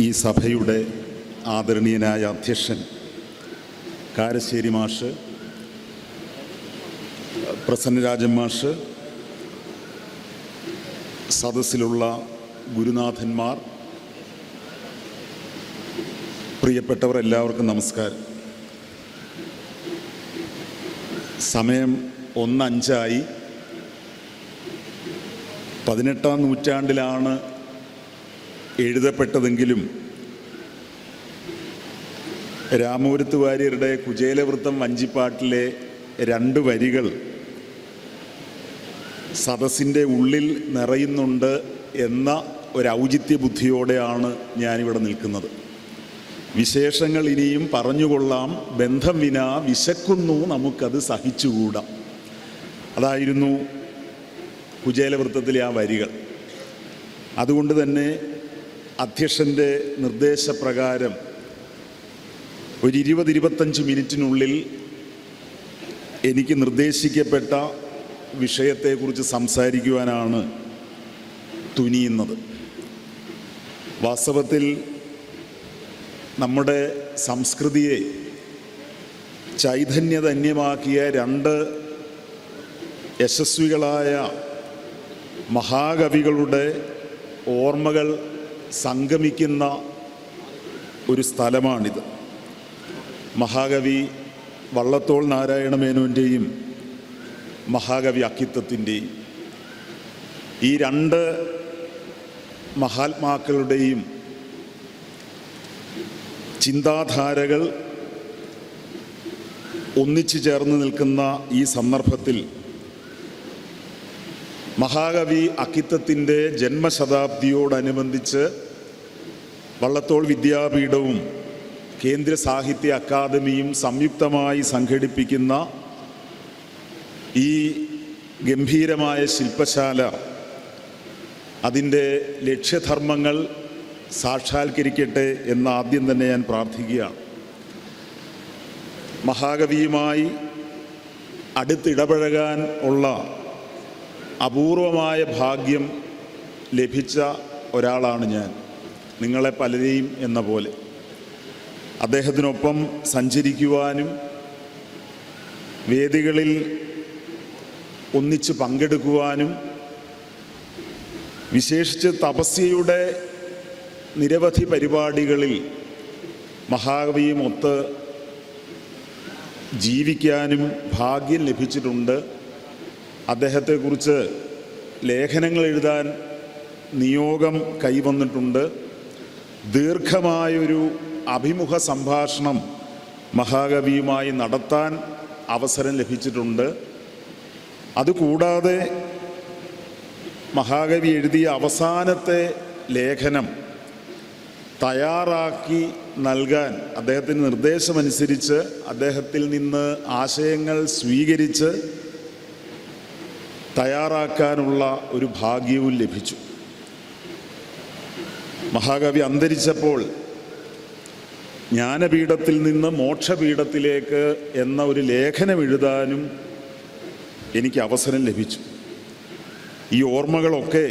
ഈ സഭയുടെ ആദരണീയനായ അധ്യക്ഷൻ കാരശ്ശേരി മാഷ് പ്രസന്നരാജൻ മാഷ് സദസ്സിലുള്ള ഗുരുനാഥന്മാർ പ്രിയപ്പെട്ടവർ എല്ലാവർക്കും നമസ്കാരം. സമയം ഒന്നഞ്ചായി പതിനെട്ടാം നൂറ്റാണ്ടിലാണ് എഴുതപ്പെട്ടതെങ്കിലും രാമപുരത്ത് വാര്യരുടെ കുചേലവൃത്തം വഞ്ചിപ്പാട്ടിലെ രണ്ട് വരികൾ സദസ്സിന്റെ ഉള്ളിൽ നിറയുന്നുണ്ട് എന്ന ഒരു ഔചിത്യ ബുദ്ധിയോടെയാണ് ഞാനിവിടെ നിൽക്കുന്നത്. വിശേഷങ്ങൾ ഇനിയും പറഞ്ഞുകൊള്ളാം. ബന്ധം വിന വിശക്കുന്നു നമുക്കത് സഹിച്ചുകൂടാം. അതായിരുന്നു കുചേലവൃത്തത്തിലെ ആ വരികൾ. അതുകൊണ്ട് തന്നെ അധ്യക്ഷന്റെ നിർദ്ദേശപ്രകാരം ഒരു ഇരുപത് ഇരുപത്തഞ്ച് മിനിറ്റിനുള്ളിൽ എനിക്ക് നിർദ്ദേശിക്കപ്പെട്ട വിഷയത്തെക്കുറിച്ച് സംസാരിക്കുവാനാണ് തുനിയുന്നത്. വാസ്തവത്തിൽ നമ്മുടെ സംസ്കൃതിയെ ചൈതന്യധന്യമാക്കിയ രണ്ട് യശസ്വികളായ മഹാകവികളുടെ ഓർമ്മകൾ സംഗമിക്കുന്ന ഒരു സ്ഥലമാണിത്. മഹാകവി വള്ളത്തോൾ നാരായണ മേനോന്റെയും മഹാകവി അക്കിത്തത്തിന്റെയും ഈ രണ്ട് മഹാത്മാക്കളുടെയും ചിന്താധാരകൾ ഒന്നിച്ചു ചേർന്ന് നിൽക്കുന്ന ഈ സന്ദർഭത്തിൽ മഹാകവി അക്കിത്തത്തിന്റെ ജന്മശതാബ്ദിയോടനുബന്ധിച്ച് വള്ളത്തോൾ വിദ്യാപീഠവും കേന്ദ്ര സാഹിത്യ അക്കാദമിയും സംയുക്തമായി സംഘടിപ്പിക്കുന്ന ഈ ഗംഭീരമായ ശില്പശാല അതിന്റെ ലക്ഷ്യധർമ്മങ്ങൾ സാക്ഷാത്കരിക്കട്ടെ എന്ന് ആദ്യം തന്നെ ഞാൻ പ്രാർത്ഥിക്കുകയാണ്. മഹാകവിയുമായി അടുത്തിടപഴകാൻ ഉള്ള അപൂർവമായ ഭാഗ്യം ലഭിച്ച ഒരാളാണ് ഞാൻ. നിങ്ങളെ പലരെയും എന്ന പോലെ. അദ്ദേഹത്തിനൊപ്പം സഞ്ചരിക്കുവാനും വേദികളിൽ ഒന്നിച്ച് പങ്കെടുക്കുവാനും വിശേഷിച്ച് തപസ്യയുടെ നിരവധി പരിപാടികളിൽ മഹാകവിയുമൊത്ത് ജീവിക്കാനും ഭാഗ്യം ലഭിച്ചിട്ടുണ്ട്. അദ്ദേഹത്തെക്കുറിച്ച് ലേഖനങ്ങൾ എഴുതാൻ നിയോഗം കൈവന്നിട്ടുണ്ട്. ദീർഘമായൊരു അഭിമുഖ സംഭാഷണം മഹാകവിയുമായി നടത്താൻ അവസരം ലഭിച്ചിട്ടുണ്ട്. അതുകൂടാതെ മഹാകവി എഴുതിയ അവസാനത്തെ ലേഖനം തയ്യാറാക്കി നൽകാൻ അദ്ദേഹത്തിന് നിർദ്ദേശമനുസരിച്ച് അദ്ദേഹത്തിൽ നിന്ന് ആശയങ്ങൾ സ്വീകരിച്ച് തയ്യാറാക്കാനുള്ള ഒരു ഭാഗ്യവും ലഭിച്ചു. മഹാകവി അന്തരിച്ചപ്പോൾ ജ്ഞാനപീഠത്തിൽ നിന്ന് മോക്ഷപീഠത്തിലേക്ക് എന്ന ഒരു ലേഖനം എഴുതാനും എനിക്ക് അവസരം ലഭിച്ചു. ഈ ഓർമ്മകളൊക്കെ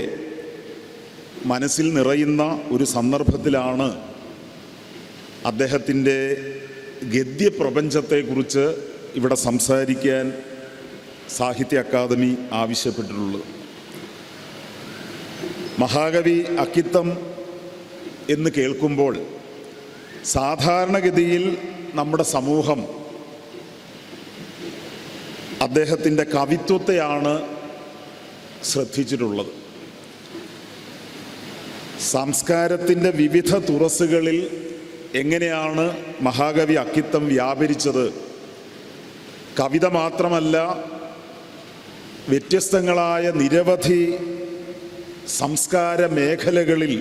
മനസ്സിൽ നിറയുന്ന ഒരു സന്ദർഭത്തിലാണ് അദ്ദേഹത്തിന്റെ ഗദ്യപ്രപഞ്ചത്തെക്കുറിച്ച് ഇവിടെ സംസാരിക്കാൻ സാഹിത്യ അക്കാദമി ആവശ്യപ്പെട്ടിട്ടുള്ളത്. മഹാകവി അക്കിത്തം എന്ന് കേൾക്കുമ്പോൾ സാധാരണഗതിയിൽ നമ്മുടെ സമൂഹം അദ്ദേഹത്തിന്റെ കവിത്വത്തെയാണ് ശ്രദ്ധിച്ചിട്ടുള്ളത്. സംസ്കാരത്തിന്റെ വിവിധ തുറസ്സുകളിൽ എങ്ങനെയാണ് മഹാകവി അക്കിത്തം വ്യാപരിച്ചത്? കവിത മാത്രമല്ല വ്യത്യസ്തങ്ങളായ നിരവധി സംസ്കാര മേഖലകളിൽ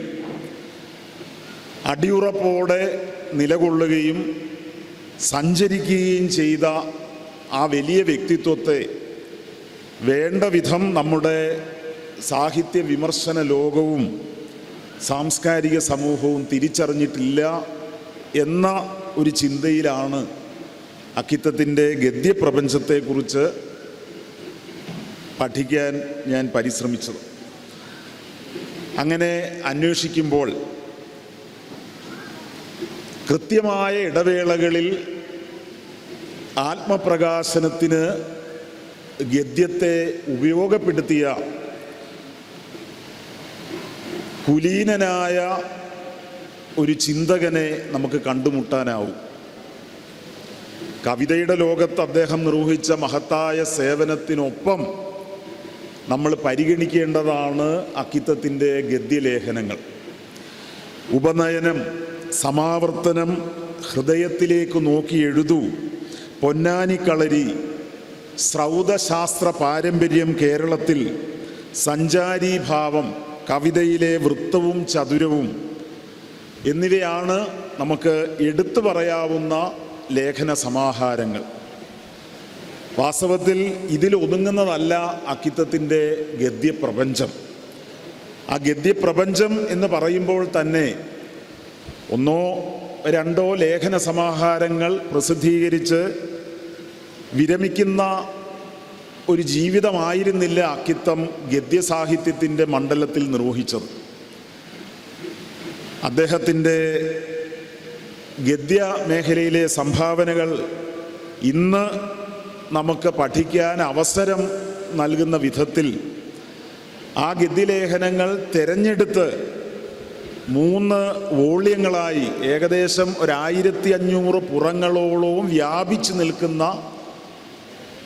അടിയുറപ്പോടെ നിലകൊള്ളുകയും സഞ്ചരിക്കുകയും ചെയ്ത ആ വലിയ വ്യക്തിത്വത്തെ വേണ്ട വിധം നമ്മുടെ സാഹിത്യ വിമർശന ലോകവും സാംസ്കാരിക സമൂഹവും തിരിച്ചറിഞ്ഞിട്ടില്ല എന്ന ഒരു ചിന്തയിലാണ് അക്കിത്തത്തിന്റെ ഗദ്യപ്രപഞ്ചത്തെക്കുറിച്ച് പഠിക്കാൻ ഞാൻ പരിശ്രമിച്ചത്. അങ്ങനെ അന്വേഷിക്കുമ്പോൾ കൃത്യമായ ഇടവേളകളിൽ ആത്മപ്രകാശനത്തിന് ഗദ്യത്തെ ഉപയോഗപ്പെടുത്തിയ കുലീനനായ ഒരു ചിന്തകനെ നമുക്ക് കണ്ടുമുട്ടാനാവും. കവിതയുടെ ലോകത്ത് അദ്ദേഹം നിർവഹിച്ച മഹത്തായ സേവനത്തിനൊപ്പം നമ്മൾ പരിഗണിക്കേണ്ടതാണ് അക്കിത്തത്തിന്റെ ഗദ്യലേഖനങ്ങൾ. ഉപനയനം സമാവർത്തനം ഹൃദയത്തിലേക്ക് നോക്കി എഴുതൂ. പൊന്നാനിക്കളരി ശ്രൗതശാസ്ത്ര പാരമ്പര്യം കേരളത്തിൽ സഞ്ചാരീഭാവം കവിതയിലെ വൃത്തവും ചതുരവും എന്നിവയാണ് നമുക്ക് എടുത്തു പറയാവുന്ന ലേഖന സമാഹാരങ്ങൾ. വാസ്തവത്തിൽ ഇതിൽ ഒതുങ്ങുന്നതല്ല അക്കിത്തത്തിന്റെ ഗദ്യപ്രപഞ്ചം. ആ ഗദ്യപ്രപഞ്ചം എന്ന് പറയുമ്പോൾ തന്നെ ഒന്നോ രണ്ടോ ലേഖന സമാഹാരങ്ങൾ പ്രസിദ്ധീകരിച്ച് വിരമിക്കുന്ന ഒരു ജീവിതമായിരുന്നില്ല അക്കിത്തം ഗദ്യസാഹിത്യത്തിന്റെ മണ്ഡലത്തിൽ നിർവഹിച്ചത്. അദ്ദേഹത്തിന്റെ ഗദ്യ മേഖലയിലെ സംഭാവനകൾ ഇന്ന് നമുക്ക് പഠിക്കാൻ അവസരം നൽകുന്ന വിധത്തിൽ ആ ഗദ്യലേഖനങ്ങൾ തിരഞ്ഞെടുത്ത് മൂന്ന് വോള്യങ്ങളായി ഏകദേശം ഒരായിരത്തി അഞ്ഞൂറ് പുറങ്ങളോളവും വ്യാപിച്ചു നിൽക്കുന്ന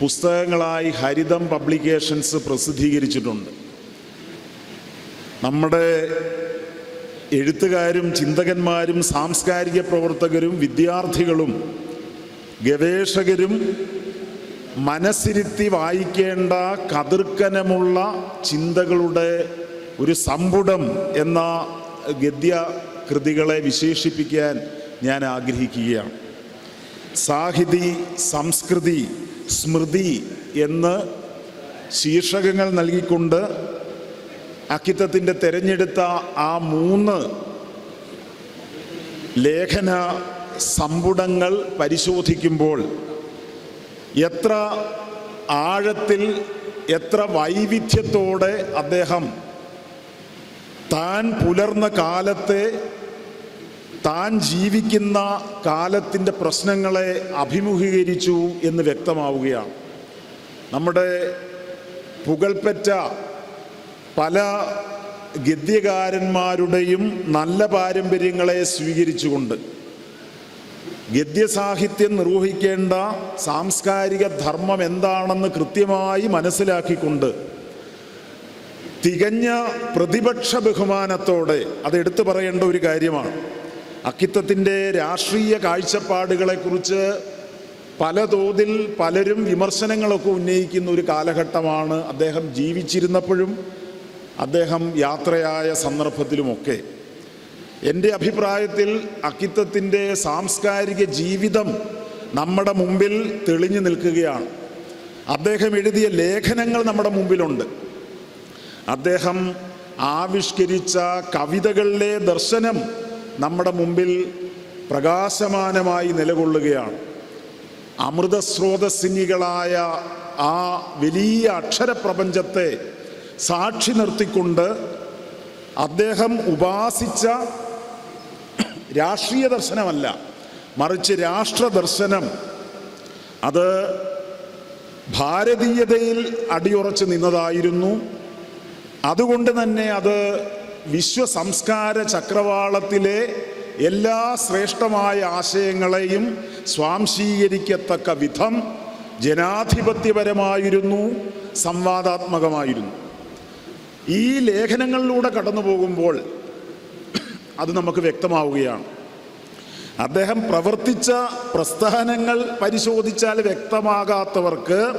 പുസ്തകങ്ങളായി ഹരിതം പബ്ലിക്കേഷൻസ് പ്രസിദ്ധീകരിച്ചിട്ടുണ്ട്. നമ്മുടെ എഴുത്തുകാരും ചിന്തകന്മാരും സാംസ്കാരിക പ്രവർത്തകരും വിദ്യാർത്ഥികളും ഗവേഷകരും മനസ്സിരുത്തി വായിക്കേണ്ട കതിർക്കനമുള്ള ചിന്തകളുടെ ഒരു സമ്പുടം എന്ന ഗദ്യ കൃതികളെ വിശേഷിപ്പിക്കാൻ ഞാൻ ആഗ്രഹിക്കുകയാണ്. സാഹിതി സംസ്കൃതി സ്മൃതി എന്ന് ശീർഷകങ്ങൾ നൽകിക്കൊണ്ട് അക്കിത്തത്തിന്റെ തിരഞ്ഞെടുത്ത ആ മൂന്ന് ലേഖന സമ്പുടങ്ങൾ പരിശോധിക്കുമ്പോൾ എത്ര ആഴത്തിൽ എത്ര വൈവിധ്യത്തോടെ അദ്ദേഹം താൻ പുലർന്ന കാലത്തെ താൻ ജീവിക്കുന്ന കാലത്തിന്റെ പ്രശ്നങ്ങളെ അഭിമുഖീകരിച്ചു എന്ന് വ്യക്തമാവുകയാണ്. നമ്മുടെ പുകൾപ്പറ്റ പല ഗദ്യകാരന്മാരുടെയും നല്ല പാരമ്പര്യങ്ങളെ സ്വീകരിച്ചുകൊണ്ട് ഗദ്യസാഹിത്യം നിർവഹിക്കേണ്ട സാംസ്കാരിക ധർമ്മം എന്താണെന്ന് കൃത്യമായി മനസ്സിലാക്കിക്കൊണ്ട് തികഞ്ഞ പ്രതിപക്ഷ ബഹുമാനത്തോടെ അത് എടുത്തു പറയേണ്ട ഒരു കാര്യമാണ്. അക്കിത്തത്തിന്റെ രാഷ്ട്രീയ കാഴ്ചപ്പാടുകളെക്കുറിച്ച് പല തോതിൽ പലരും വിമർശനങ്ങളൊക്കെ ഉന്നയിക്കുന്ന ഒരു കാലഘട്ടമാണ് അദ്ദേഹം ജീവിച്ചിരുന്നപ്പോഴും അദ്ദേഹം യാത്രയായ സന്ദർഭത്തിലുമൊക്കെ. എന്റെ അഭിപ്രായത്തിൽ അക്കിത്തത്തിന്റെ സാംസ്കാരിക ജീവിതം നമ്മുടെ മുമ്പിൽ തെളിഞ്ഞു നിൽക്കുകയാണ്. അദ്ദേഹം എഴുതിയ ലേഖനങ്ങൾ നമ്മുടെ മുമ്പിലുണ്ട്. അദ്ദേഹം ആവിഷ്കരിച്ച കവിതകളിലെ ദർശനം നമ്മുടെ മുമ്പിൽ പ്രകാശമാനമായി നിലകൊള്ളുകയാണ്. അമൃതസ്രോതസ്സിനികളായ ആ വലിയ അക്ഷരപ്രപഞ്ചത്തെ സാക്ഷി നിർത്തിക്കൊണ്ട് അദ്ദേഹം ഉപാസിച്ച രാഷ്ട്രീയ ദർശനമല്ല. മറിച്ച് രാഷ്ട്ര ദർശനം. അത് ഭാരതീയതയിൽ അടിയുറച്ച് നിന്നതായിരുന്നു. അതുകൊണ്ട് തന്നെ അത് വിശ്വ സംസ്കാര ചക്രവാളത്തിലെ എല്ലാ ശ്രേഷ്ഠമായ ആശയങ്ങളെയും സ്വാംശീകരിക്കത്തക്ക വിധം ജനാധിപത്യപരമായിരുന്നു സംവാദാത്മകമായിരുന്നു. ഈ ലേഖനങ്ങളിലൂടെ കടന്നു പോകുമ്പോൾ അത് നമുക്ക് വ്യക്തമാവുകയാണ്. അദ്ദേഹം പ്രവർത്തിച്ച പ്രസ്ഥാനങ്ങൾ പരിശോധിച്ചാൽ വ്യക്തമാകാത്തവർക്ക്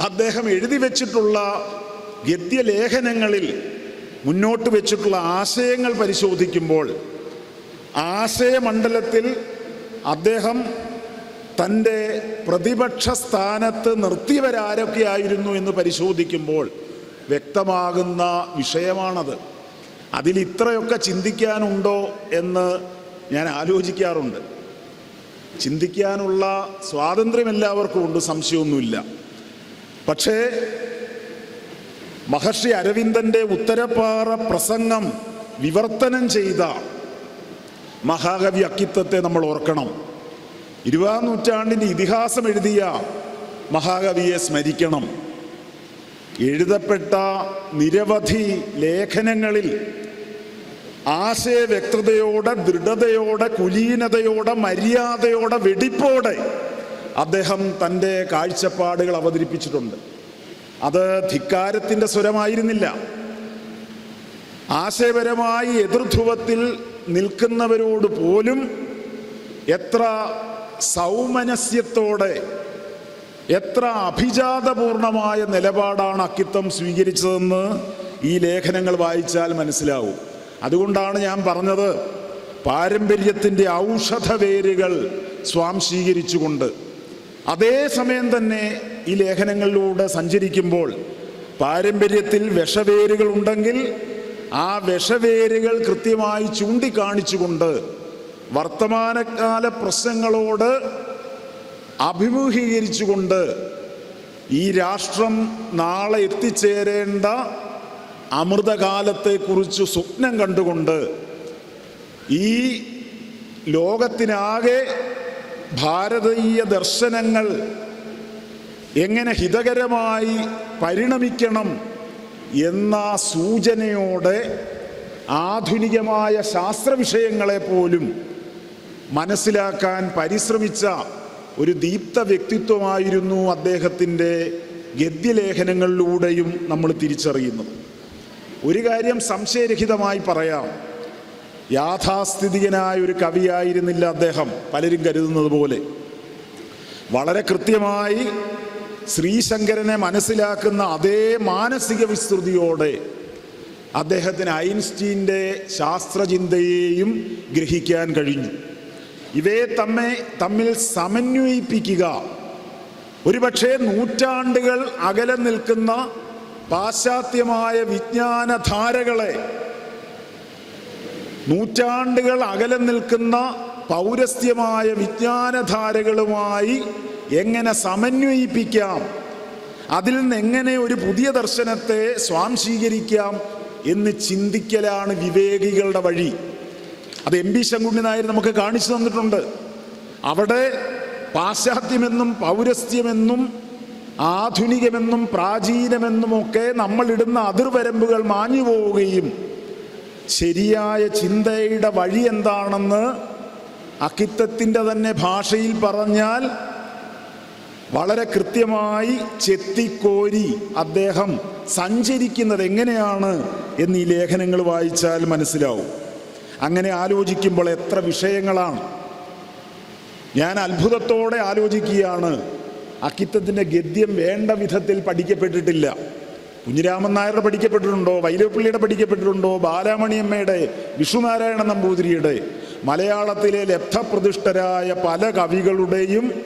അദ്ദേഹം എഴുതി വച്ചിട്ടുള്ള ഗദ്യലേഖനങ്ങളിൽ മുന്നോട്ട് വെച്ചിട്ടുള്ള ആശയങ്ങൾ പരിശോധിക്കുമ്പോൾ ആശയമണ്ഡലത്തിൽ അദ്ദേഹം തന്റെ പ്രതിപക്ഷ സ്ഥാനത്ത് നിർത്തിയവരാരൊക്കെയായിരുന്നു എന്ന് പരിശോധിക്കുമ്പോൾ വ്യക്തമാകുന്ന വിഷയമാണത്. അതിൽ ഇത്രയൊക്കെ ചിന്തിക്കാനുണ്ടോ എന്ന് ഞാൻ ആലോചിക്കാറുണ്ട്. ചിന്തിക്കാനുള്ള സ്വാതന്ത്ര്യം എല്ലാവർക്കും ഉണ്ട് സംശയമൊന്നുമില്ല. പക്ഷേ മഹർഷി അരവിന്ദന്റെ ഉത്തരപ്പാറ പ്രസംഗം വിവർത്തനം ചെയ്ത മഹാകവി അക്കിത്തത്തെ നമ്മൾ ഓർക്കണം. ഇരുപതാം നൂറ്റാണ്ടിന്റെ ഇതിഹാസം എഴുതിയ മഹാകവിയെ സ്മരിക്കണം. എഴുതപ്പെട്ട നിരവധി ലേഖനങ്ങളിൽ ആശയവ്യക്തതയോടെ ദൃഢതയോടെ കുലീനതയോടെ മര്യാദയോടെ വെടിപ്പോടെ അദ്ദേഹം തന്റെ കാഴ്ചപ്പാടുകൾ അവതരിപ്പിച്ചിട്ടുണ്ട്. അത് ധിക്കാരത്തിന്റെ സ്വരമായിരുന്നില്ല. ആശയപരമായി എതിർധ്രുവത്തിൽ നിൽക്കുന്നവരോട് പോലും എത്ര സൗമനസ്യത്തോടെ എത്ര അഭിജാതപൂർണമായ നിലപാടാണ് അക്കിത്തം സ്വീകരിച്ചതെന്ന് ഈ ലേഖനങ്ങൾ വായിച്ചാൽ മനസ്സിലാവും. അതുകൊണ്ടാണ് ഞാൻ പറഞ്ഞത് പാരമ്പര്യത്തിന്റെ ഔഷധ വേരുകൾ സ്വാംശീകരിച്ചുകൊണ്ട് അതേസമയം തന്നെ ഈ ലേഖനങ്ങളിലൂടെ സഞ്ചരിക്കുമ്പോൾ പാരമ്പര്യത്തിൽ വിഷവേരുകൾ ഉണ്ടെങ്കിൽ ആ വിഷവേരുകൾ കൃത്യമായി ചൂണ്ടിക്കാണിച്ചുകൊണ്ട് വർത്തമാനകാല പ്രശ്നങ്ങളോട് അഭിമുഖീകരിച്ചുകൊണ്ട് ഈ രാഷ്ട്രം നാളെ എത്തിച്ചേരേണ്ട അമൃതകാലത്തെക്കുറിച്ച് സ്വപ്നം കണ്ടുകൊണ്ട് ഈ ലോകത്തിനാകെ ഭാരതീയ ദർശനങ്ങൾ എങ്ങനെ ഹിതകരമായി പരിണമിക്കണം എന്ന സൂചനയോടെ ആധുനികമായ ശാസ്ത്രവിഷയങ്ങളെ പോലും മനസ്സിലാക്കാൻ പരിശ്രമിച്ച ഒരു ദീപ്ത വ്യക്തിത്വമായിരുന്നു അദ്ദേഹത്തിന്റെ ഗദ്യലേഖനങ്ങളിലൂടെയും നമ്മൾ തിരിച്ചറിയുന്നത്. ഒരു കാര്യം സംശയരഹിതമായി പറയാം. യാഥാസ്ഥിതികനായ ഒരു കവിയായിരുന്നില്ല അദ്ദേഹം പലരും കരുതുന്നത് പോലെ. വളരെ കൃത്യമായി ശ്രീശങ്കരനെ മനസ്സിലാക്കുന്ന അതേ മാനസിക വിസ്തൃതിയോടെ അദ്ദേഹത്തിന് ഐൻസ്റ്റീന്റെ ശാസ്ത്രചിന്തയെയും ഗ്രഹിക്കാൻ കഴിഞ്ഞു. ഇവയെ തമ്മെ തമ്മിൽ സമന്വയിപ്പിക്കുക. ഒരുപക്ഷെ നൂറ്റാണ്ടുകൾ അകലെ നിൽക്കുന്ന പാശ്ചാത്യമായ വിജ്ഞാനധാരകളെ നൂറ്റാണ്ടുകൾ അകലെ നിൽക്കുന്ന പൗരസ്ത്യമായ വിജ്ഞാനധാരകളുമായി എങ്ങനെ സമന്വയിപ്പിക്കാം? അതിൽ നിന്ന് എങ്ങനെ ഒരു പുതിയ ദർശനത്തെ സ്വാംശീകരിക്കാം എന്ന് ചിന്തിക്കലാണ് വിവേകികളുടെ വഴി. അത് എം പി ശങ്കുണ്ണി നായർ നമുക്ക് കാണിച്ചു തന്നിട്ടുണ്ട്. അവിടെ പാശ്ചാത്യമെന്നും പൗരസ്ത്യമെന്നും ആധുനികമെന്നും പ്രാചീനമെന്നുമൊക്കെ നമ്മൾ ഇടുന്ന അതിർവരമ്പുകൾ മാഞ്ഞു പോവുകയും ശരിയായ ചിന്തയുടെ വഴി എന്താണെന്ന് അക്കിത്തത്തിന്റെ തന്നെ ഭാഷയിൽ പറഞ്ഞാൽ വളരെ കൃത്യമായി ചെത്തിക്കോരി അദ്ദേഹം സഞ്ചരിക്കുന്നത് എങ്ങനെയാണ് എന്ന് ലേഖനങ്ങൾ വായിച്ചാൽ മനസ്സിലാവും. അങ്ങനെ ആലോചിക്കുമ്പോൾ എത്ര വിഷയങ്ങളാണ്. ഞാൻ അത്ഭുതത്തോടെ ആലോചിക്കുകയാണ്. അക്കിത്തത്തിന്റെ ഗദ്യം വേണ്ട വിധത്തിൽ പഠിക്കപ്പെട്ടിട്ടില്ല. കുഞ്ഞിരാമൻ നായരുടെ പഠിക്കപ്പെട്ടിട്ടുണ്ടോ? വൈലപ്പള്ളിയുടെ പഠിക്കപ്പെട്ടിട്ടുണ്ടോ? ബാലാമണിയമ്മയുടെ വിഷ്ണുനാരായണ നമ്പൂതിരിയുടെ മലയാളത്തിലെ ലബ്ധപ്രതിഷ്ഠരായ പല കവികളുടെയും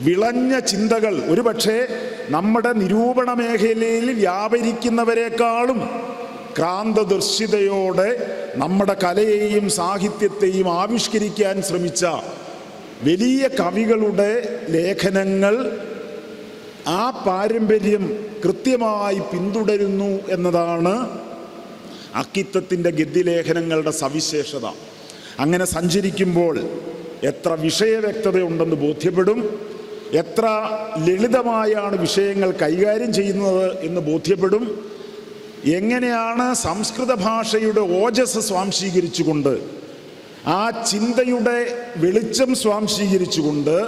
വിളഞ്ഞ ചിന്തകൾ. ഒരുപക്ഷെ നമ്മുടെ നിരൂപണ മേഖലയിൽ വ്യാപരിക്കുന്നവരെക്കാളും ക്രാന്തദർശിതയോടെ നമ്മുടെ കലയെയും സാഹിത്യത്തെയും ആവിഷ്കരിക്കാൻ ശ്രമിച്ച വലിയ കവികളുടെ ലേഖനങ്ങൾ ആ പാരമ്പര്യം കൃത്യമായി പിന്തുടരുന്നു എന്നതാണ് അക്കിത്തത്തിന്റെ ഗദ്യലേഖനങ്ങളുടെ സവിശേഷത. അങ്ങനെ സഞ്ചരിക്കുമ്പോൾ എത്ര വിഷയവ്യക്തതയുണ്ടെന്ന് ബോധ്യപ്പെടും. എത്ര ലളിതമായാണ് വിഷയങ്ങൾ കൈകാര്യം ചെയ്യുന്നത് എന്ന് ബോധ്യപ്പെടും. എങ്ങനെയാണ് സംസ്കൃത ഭാഷയുടെ ഓജസ് സ്വാംശീകരിച്ചുകൊണ്ട് ആ ചിന്തയുടെ വെളിച്ചം സ്വാംശീകരിച്ചുകൊണ്ട്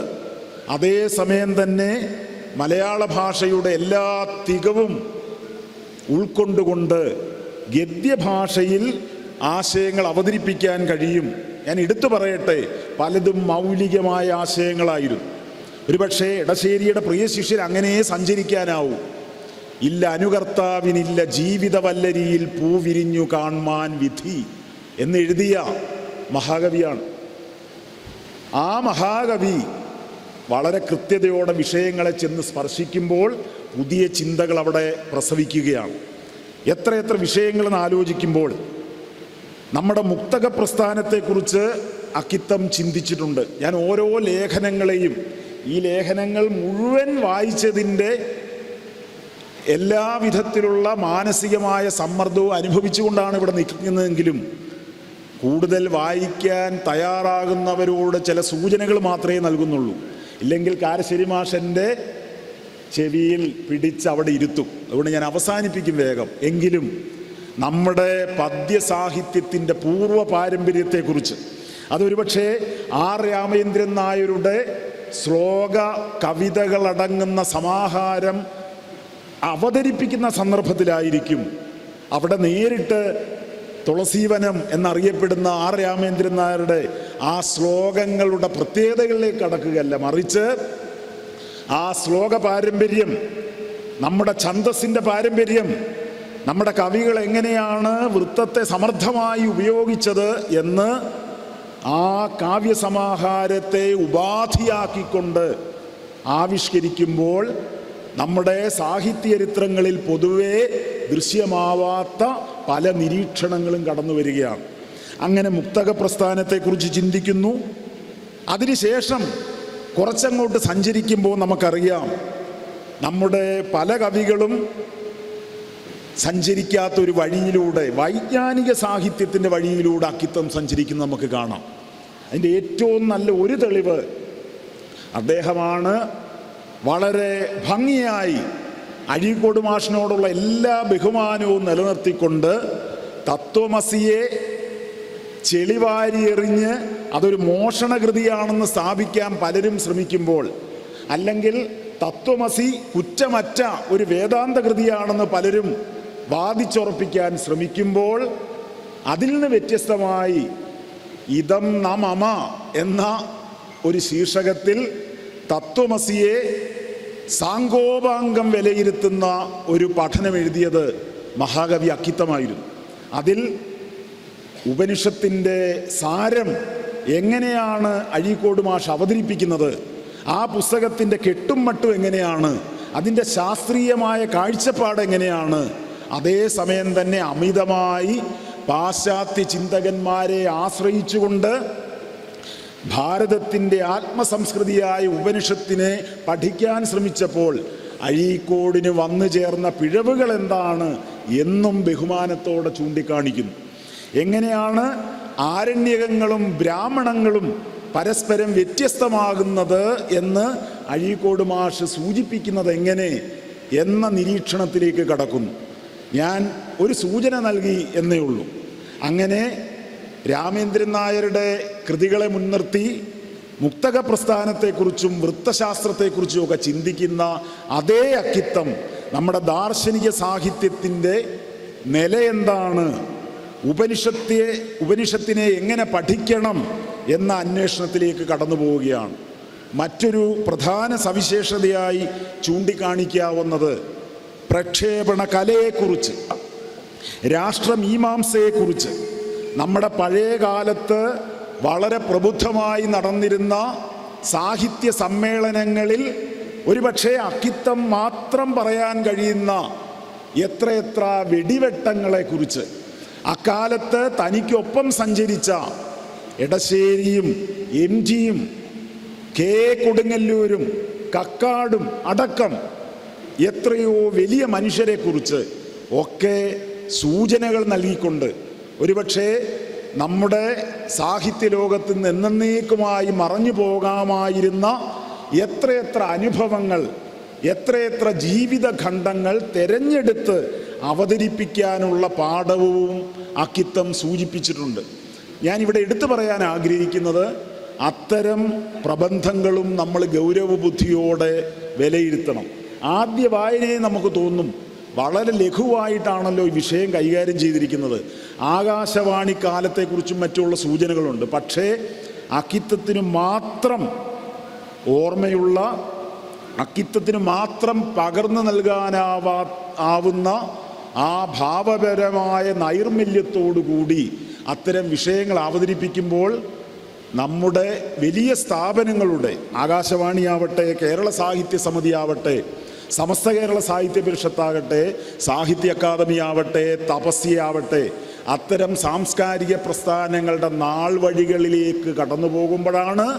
അതേസമയം തന്നെ മലയാള ഭാഷയുടെ എല്ലാ തികവും ഉൾക്കൊണ്ടുകൊണ്ട് ഗദ്യഭാഷയിൽ ആശയങ്ങൾ അവതരിപ്പിക്കാൻ കഴിയും. ഞാൻ എടുത്തു പറയട്ടെ പലതും മൗലികമായ ആശയങ്ങളായിരുന്നു. ഒരുപക്ഷേ ഇടശ്ശേരിയുടെ പ്രിയ ശിഷ്യൻ അങ്ങനെ സഞ്ചരിക്കാനാവൂ. ഇല്ല അനുകർത്താവിനില്ല ജീവിതവല്ലരിയിൽ പൂവിരിഞ്ഞു കാൺമാൻ വിധി എന്നെഴുതിയ മഹാകവിയാണ്. ആ മഹാകവി വളരെ കൃത്യതയോടെ വിഷയങ്ങളെ ചെന്ന് സ്പർശിക്കുമ്പോൾ പുതിയ ചിന്തകൾ അവിടെ പ്രസവിക്കുകയാണ്. എത്രയെത്ര വിഷയങ്ങളെന്ന് ആലോചിക്കുമ്പോൾ നമ്മുടെ മുക്തക പ്രസ്ഥാനത്തെക്കുറിച്ച് അക്കിത്തം ചിന്തിച്ചിട്ടുണ്ട്. ഞാൻ ഓരോ ലേഖനങ്ങളെയും ഈ ലേഖനങ്ങൾ മുഴുവൻ വായിച്ചതിന്റെ എല്ലാവിധത്തിലുള്ള മാനസികമായ സമ്മർദ്ദവും അനുഭവിച്ചുകൊണ്ടാണ് ഇവിടെ നിൽക്കുന്നതെങ്കിലും കൂടുതൽ വായിക്കാൻ തയ്യാറാകുന്നവരോട് ചില സൂചനകൾ മാത്രമേ നൽകുന്നുള്ളൂ. ഇല്ലെങ്കിൽ കാരശ്ശേരി മാഷന്റെ ചെവിയിൽ പിടിച്ച് അവിടെ ഇരുത്തും. അതുകൊണ്ട് ഞാൻ അവസാനിപ്പിക്കും വേഗം. എങ്കിലും നമ്മുടെ പദ്യസാഹിത്യത്തിന്റെ പൂർവ പാരമ്പര്യത്തെക്കുറിച്ച്. അതൊരുപക്ഷെ ആർ രാമചന്ദ്രൻ നായരുടെ ശ്ലോക കവിതകളടങ്ങുന്ന സമാഹാരം അവതരിപ്പിക്കുന്ന സന്ദർഭത്തിലായിരിക്കും. അവിടെ നേരിട്ട് തുളസീവനം എന്നറിയപ്പെടുന്ന ആർ രാമേന്ദ്രൻ നായരുടെ ആ ശ്ലോകങ്ങളുടെ പ്രത്യേകതകളിലേക്ക് കടക്കുകയല്ല. മറിച്ച് ആ ശ്ലോക പാരമ്പര്യം നമ്മുടെ ഛന്തസ്സിന്റെ പാരമ്പര്യം നമ്മുടെ കവികൾ എങ്ങനെയാണ് വൃത്തത്തെ സമർത്ഥമായി ഉപയോഗിച്ചത് എന്ന് ആ കാവ്യസമാഹാരത്തെ ഉപാധിയാക്കിക്കൊണ്ട് ആവിഷ്കരിക്കുമ്പോൾ നമ്മുടെ സാഹിത്യചരിത്രങ്ങളിൽ പൊതുവേ ദൃശ്യമാവാത്ത പല നിരീക്ഷണങ്ങളും കടന്നു വരികയാണ്. അങ്ങനെ മുക്തക പ്രസ്ഥാനത്തെക്കുറിച്ച് ചിന്തിക്കുന്നു. അതിനുശേഷം കുറച്ചങ്ങോട്ട് സഞ്ചരിക്കുമ്പോൾ നമുക്കറിയാം നമ്മുടെ പല കവികളും സഞ്ചരിക്കാത്ത ഒരു വഴിയിലൂടെ വൈജ്ഞാനിക സാഹിത്യത്തിന്റെ വഴിയിലൂടെ അക്കിത്തം സഞ്ചരിക്കുന്ന നമുക്ക് കാണാം. അതിന്റെ ഏറ്റവും നല്ല ഒരു തെളിവ് അദ്ദേഹമാണ് വളരെ ഭംഗിയായി അഴീക്കോട് മാഷിനോടുള്ള എല്ലാ ബഹുമാനവും നിലനിർത്തിക്കൊണ്ട് തത്വമസിയെ ചെളിവാരി എറിഞ്ഞ് അതൊരു മോഷണകൃതിയാണെന്ന് സ്ഥാപിക്കാൻ പലരും ശ്രമിക്കുമ്പോൾ അല്ലെങ്കിൽ തത്വമസി കുറ്റമറ്റ ഒരു വേദാന്ത കൃതിയാണെന്ന് പലരും വാദിച്ചുറപ്പിക്കാൻ ശ്രമിക്കുമ്പോൾ അതിൽ നിന്ന് വ്യത്യസ്തമായി ഇതം നമമ എന്ന ഒരു ശീർഷകത്തിൽ തത്വമസിയെ സാങ്കോപാംഗം വിലയിരുത്തുന്ന ഒരു പഠനം എഴുതിയത് മഹാകവി അക്കിത്തമായിരുന്നു. അതിൽ ഉപനിഷത്തിന്റെ സാരം എങ്ങനെയാണ് അഴീക്കോട് മാഷ് അവതരിപ്പിക്കുന്നത് ആ പുസ്തകത്തിന്റെ കെട്ടും മട്ടും എങ്ങനെയാണ് അതിന്റെ ശാസ്ത്രീയമായ കാഴ്ചപ്പാട് എങ്ങനെയാണ് അതേസമയം തന്നെ അമിതമായി പാശ്ചാത്യ ചിന്തകന്മാരെ ആശ്രയിച്ചുകൊണ്ട് ഭാരതത്തിന്റെ ആത്മസംസ്കൃതിയായ ഉപനിഷത്തിനെ പഠിക്കാൻ ശ്രമിച്ചപ്പോൾ അഴീക്കോടിന് വന്നു ചേർന്ന പിഴവുകൾ എന്താണ് എന്നും ബഹുമാനത്തോടെ ചൂണ്ടിക്കാണിക്കുന്നു. എങ്ങനെയാണ് ആരണ്യകങ്ങളും ബ്രാഹ്മണങ്ങളും പരസ്പരം വ്യത്യസ്തമാകുന്നത് എന്ന് അഴീക്കോട് മാഷ് സൂചിപ്പിക്കുന്നത് എങ്ങനെ എന്ന നിരീക്ഷണത്തിലേക്ക് കടക്കുന്നു. ഞാൻ ഒരു സൂചന നൽകി എന്നേ ഉള്ളൂ. അങ്ങനെ രാമേന്ദ്രൻ നായരുടെ കൃതികളെ മുൻനിർത്തി മുക്തക പ്രസ്ഥാനത്തെക്കുറിച്ചും വൃത്തശാസ്ത്രത്തെക്കുറിച്ചും ഒക്കെ ചിന്തിക്കുന്ന അതേ അക്കിത്തം നമ്മുടെ ദാർശനിക സാഹിത്യത്തിന്റെ നില എന്താണ്? ഉപനിഷത്തെ ഉപനിഷത്തിനെ എങ്ങനെ പഠിക്കണം എന്ന അന്വേഷണത്തിലേക്ക് കടന്നു പോവുകയാണ്. മറ്റൊരു പ്രധാന സവിശേഷതയായി ചൂണ്ടിക്കാണിക്കാവുന്നത് പ്രക്ഷേപണ കലയെക്കുറിച്ച് രാഷ്ട്രമീമാംസയെക്കുറിച്ച് നമ്മുടെ പഴയ കാലത്ത് വളരെ പ്രബുദ്ധമായി നടന്നിരുന്ന സാഹിത്യ സമ്മേളനങ്ങളിൽ ഒരുപക്ഷെ അക്കിത്തം മാത്രം പറയാൻ കഴിയുന്ന എത്രയെത്ര വെടിവെട്ടങ്ങളെക്കുറിച്ച്. അക്കാലത്ത് തനിക്കൊപ്പം സഞ്ചരിച്ച എടശ്ശേരിയും എം ജിയും കെ. കൊടുങ്ങല്ലൂരും കക്കാടും അടക്കം എത്രയോ വലിയ മനുഷ്യരെക്കുറിച്ച് ഒക്കെ സൂചനകൾ നൽകിക്കൊണ്ട് ഒരുപക്ഷെ നമ്മുടെ സാഹിത്യ ലോകത്ത് നിന്ന് എന്നേക്കുമായി മറഞ്ഞു പോകാമായിരുന്ന എത്രയെത്ര അനുഭവങ്ങൾ എത്രയെത്ര ജീവിതഖണ്ഡങ്ങൾ തിരഞ്ഞെടുത്ത് അവതരിപ്പിക്കാനുള്ള പാഠവും അക്കിത്തം സൂചിപ്പിച്ചിട്ടുണ്ട്. ഞാനിവിടെ എടുത്തു പറയാൻ ആഗ്രഹിക്കുന്നത് അത്തരം പ്രബന്ധങ്ങളും നമ്മൾ ഗൗരവബുദ്ധിയോടെ വിലയിരുത്തണം. ആദ്യ വായനയെ നമുക്ക് തോന്നും വളരെ ലഘുവായിട്ടാണല്ലോ ഈ വിഷയം കൈകാര്യം ചെയ്തിരിക്കുന്നത്. ആകാശവാണി കാലത്തെക്കുറിച്ചും മറ്റുള്ള സൂചനകളുണ്ട്. പക്ഷേ അക്കിത്തത്തിന് മാത്രം ഓർമ്മയുള്ള അക്കിത്തത്തിന് മാത്രം പകർന്നു നൽകാനാവാ ആവുന്ന ആ ഭാവപരമായ നൈർമല്യത്തോടുകൂടി അത്തരം വിഷയങ്ങൾ അവതരിപ്പിക്കുമ്പോൾ നമ്മുടെ വലിയ സ്ഥാപനങ്ങളുടെ ആകാശവാണിയാവട്ടെ കേരള സാഹിത്യ സമിതി ആവട്ടെ സമസ്ത കേരള സാഹിത്യ പരിഷത്താകട്ടെ സാഹിത്യ അക്കാദമി ആവട്ടെ തപസ്യയാവട്ടെ അത്തരം സാംസ്കാരിക പ്രസ്ഥാനങ്ങളുടെ നാൾ വഴികളിലേക്ക് കടന്നു പോകുമ്പോഴാണ്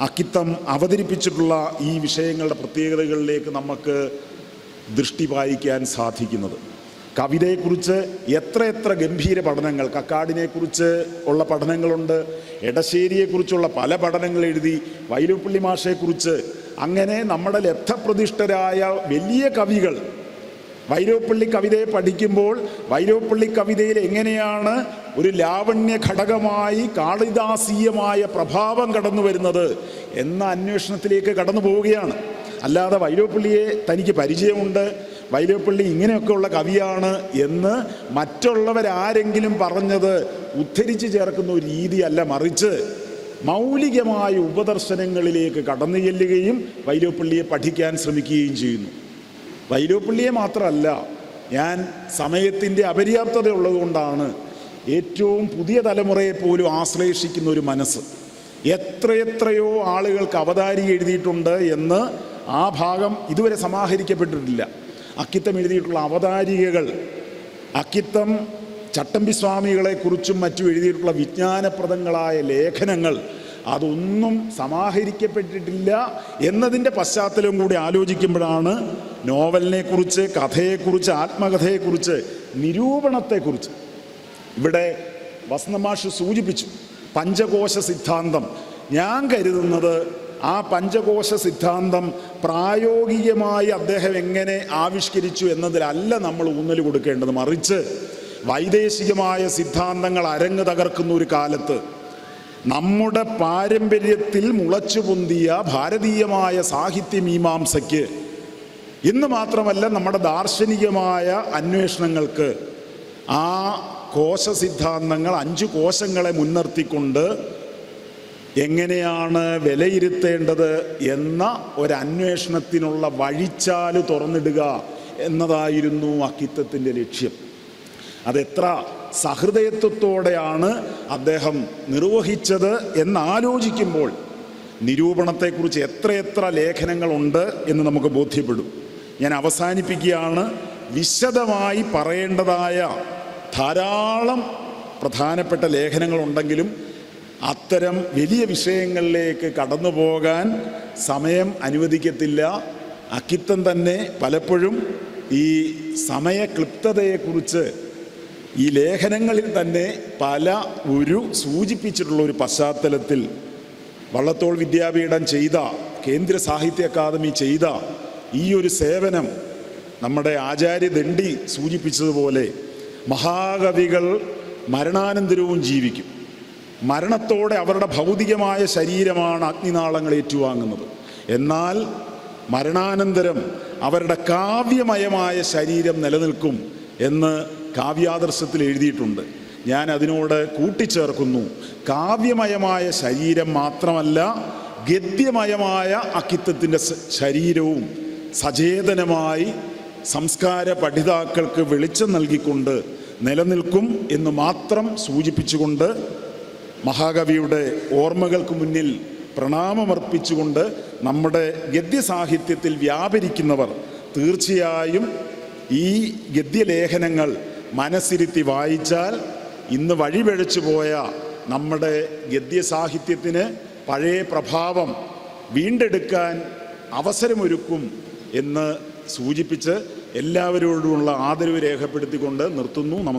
അക്കിത്തം അവതരിപ്പിച്ചിട്ടുള്ള ഈ വിഷയങ്ങളുടെ പ്രത്യേകതകളിലേക്ക് നമുക്ക് ദൃഷ്ടി പായിക്കാൻ സാധിക്കുന്നത്. കവിതയെക്കുറിച്ച് എത്ര എത്ര ഗംഭീര പഠനങ്ങൾ കക്കാടിനെക്കുറിച്ച് ഉള്ള പഠനങ്ങളുണ്ട് എടശ്ശേരിയെക്കുറിച്ചുള്ള പല പഠനങ്ങൾ എഴുതി വൈലുപ്പള്ളി മാഷയെക്കുറിച്ച് അങ്ങനെ നമ്മുടെ ലബ്ധപ്രതിഷ്ഠരായ വലിയ കവികൾ വൈരോപ്പള്ളി കവിതയെ പഠിക്കുമ്പോൾ വൈരോപ്പള്ളി കവിതയിൽ എങ്ങനെയാണ് ഒരു ലാവണ്യ ഘടകമായി കാളിദാസീയമായ പ്രഭാവം കടന്നു വരുന്നത് എന്ന അന്വേഷണത്തിലേക്ക് കടന്നു പോവുകയാണ്. അല്ലാതെ വൈരോപ്പള്ളിയെ തനിക്ക് പരിചയമുണ്ട് വൈരോപ്പള്ളി ഇങ്ങനെയൊക്കെയുള്ള കവിയാണ് എന്ന് മറ്റുള്ളവരാരെങ്കിലും പറഞ്ഞത് ഉദ്ധരിച്ച് ചേർക്കുന്ന ഒരു രീതിയല്ല മറിച്ച് മൗലികമായ ഉപദർശനങ്ങളിലേക്ക് കടന്നു ചെല്ലുകയും വൈലോപ്പള്ളിയെ പഠിക്കാൻ ശ്രമിക്കുകയും ചെയ്യുന്നു. വൈലോപ്പള്ളിയെ മാത്രമല്ല ഞാൻ സമയത്തിന്റെ അപര്യാപ്തത ഉള്ളതുകൊണ്ടാണ് ഏറ്റവും പുതിയ തലമുറയെ പോലും ആശ്ലേഷിക്കുന്ന ഒരു മനസ്സ്. എത്രയെത്രയോ ആളുകൾക്ക് അവതാരി എഴുതിയിട്ടുണ്ട് എന്ന് ആ ഭാഗം ഇതുവരെ സമാഹരിക്കപ്പെട്ടിട്ടില്ല. അക്കിത്തം എഴുതിയിട്ടുള്ള അവതാരികകൾ അക്കിത്തം ചട്ടമ്പി സ്വാമികളെക്കുറിച്ചും മറ്റും എഴുതിയിട്ടുള്ള വിജ്ഞാനപ്രദങ്ങളായ ലേഖനങ്ങൾ അതൊന്നും സമാഹരിക്കപ്പെട്ടിട്ടില്ല എന്നതിന്റെ പശ്ചാത്തലം കൂടി ആലോചിക്കുമ്പോഴാണ് നോവലിനെക്കുറിച്ച് കഥയെക്കുറിച്ച് ആത്മകഥയെക്കുറിച്ച് നിരൂപണത്തെക്കുറിച്ച്. ഇവിടെ വസന്തമാഷ് സൂചിപ്പിച്ചു പഞ്ചകോശ സിദ്ധാന്തം. ഞാൻ കരുതുന്നത് ആ പഞ്ചകോശ സിദ്ധാന്തം പ്രായോഗികമായി അദ്ദേഹം എങ്ങനെ ആവിഷ്കരിച്ചു എന്നതിലല്ല നമ്മൾ ഊന്നൽ കൊടുക്കേണ്ടത്. മറിച്ച് വൈദേശികമായ സിദ്ധാന്തങ്ങൾ അരങ്ങ് തകർക്കുന്ന ഒരു കാലത്ത് നമ്മുടെ പാരമ്പര്യത്തിൽ മുളച്ചു പൊന്തിയ ഭാരതീയമായ സാഹിത്യ മീമാംസയ്ക്ക് ഇന്ന് മാത്രമല്ല നമ്മുടെ ദാർശനികമായ അന്വേഷണങ്ങൾക്ക് ആ കോശ സിദ്ധാന്തങ്ങൾ അഞ്ച് കോശങ്ങളെ മുൻനിർത്തിക്കൊണ്ട് എങ്ങനെയാണ് വിലയിരുത്തേണ്ടത് എന്ന ഒരന്വേഷണത്തിനുള്ള വഴിച്ചാൽ തുറന്നിടുക എന്നതായിരുന്നു അക്കിത്തത്തിന്റെ ലക്ഷ്യം. അതെത്ര സഹൃദയത്വത്തോടെയാണ് അദ്ദേഹം നിർവഹിച്ചത് എന്നാലോചിക്കുമ്പോൾ നിരൂപണത്തെക്കുറിച്ച് എത്രയെത്ര ലേഖനങ്ങളുണ്ട് എന്ന് നമുക്ക് ബോധ്യപ്പെടും. ഞാൻ അവസാനിപ്പിക്കുകയാണ്. വിശദമായി പറയേണ്ടതായ ധാരാളം പ്രധാനപ്പെട്ട ലേഖനങ്ങളുണ്ടെങ്കിലും അത്തരം വലിയ വിഷയങ്ങളിലേക്ക് കടന്നു പോകാൻ സമയം അനുവദിക്കത്തില്ല. അക്കിത്തം തന്നെ പലപ്പോഴും ഈ സമയക്ലിപ്തതയെക്കുറിച്ച് ഈ ലേഖനങ്ങളിൽ തന്നെ പല ഒരു സൂചിപ്പിച്ചിട്ടുള്ള ഒരു പശ്ചാത്തലത്തിൽ വള്ളത്തോൾ വിദ്യാപീഠം ചെയ്ത കേന്ദ്ര സാഹിത്യ അക്കാദമി ചെയ്ത ഈ ഒരു സേവനം നമ്മുടെ ആചാര്യ ദണ്ഡി സൂചിപ്പിച്ചതുപോലെ മഹാകവികൾ മരണാനന്തരവും ജീവിക്കും. മരണത്തോടെ അവരുടെ ഭൗതികമായ ശരീരമാണ് അഗ്നിനാളങ്ങൾ ഏറ്റുവാങ്ങുന്നത്. എന്നാൽ മരണാനന്തരം അവരുടെ കാവ്യമയമായ ശരീരം നിലനിൽക്കും എന്ന് കാവ്യാദർശത്തിൽ എഴുതിയിട്ടുണ്ട്. ഞാൻ അതിനോട് കൂട്ടിച്ചേർക്കുന്നു. കാവ്യമയമായ ശരീരം മാത്രമല്ല ഗദ്യമയമായ അക്കിത്തത്തിന്റെ ശരീരവും സചേതനമായി സംസ്കാര പഠിതാക്കൾക്ക് വെളിച്ചം നൽകിക്കൊണ്ട് നിലനിൽക്കും എന്ന് മാത്രം സൂചിപ്പിച്ചുകൊണ്ട് മഹാകവിയുടെ ഓർമ്മകൾക്ക് മുന്നിൽ പ്രണാമമർപ്പിച്ചുകൊണ്ട് നമ്മുടെ ഗദ്യസാഹിത്യത്തിൽ വ്യാപരിക്കുന്നവർ തീർച്ചയായും ഈ ഗദ്യലേഖനങ്ങൾ മനസ്സിരുത്തി വായിച്ചാൽ ഇന്ന് വഴിപഴച്ചു പോയ നമ്മുടെ ഗദ്യസാഹിത്യത്തിന് പഴയ പ്രഭാവം വീണ്ടെടുക്കാൻ അവസരമൊരുക്കും എന്ന് സൂചിപ്പിച്ച് എല്ലാവരോടുമുള്ള ആദരവ് രേഖപ്പെടുത്തിക്കൊണ്ട് നിർത്തുന്നു. നമസ്കാരം.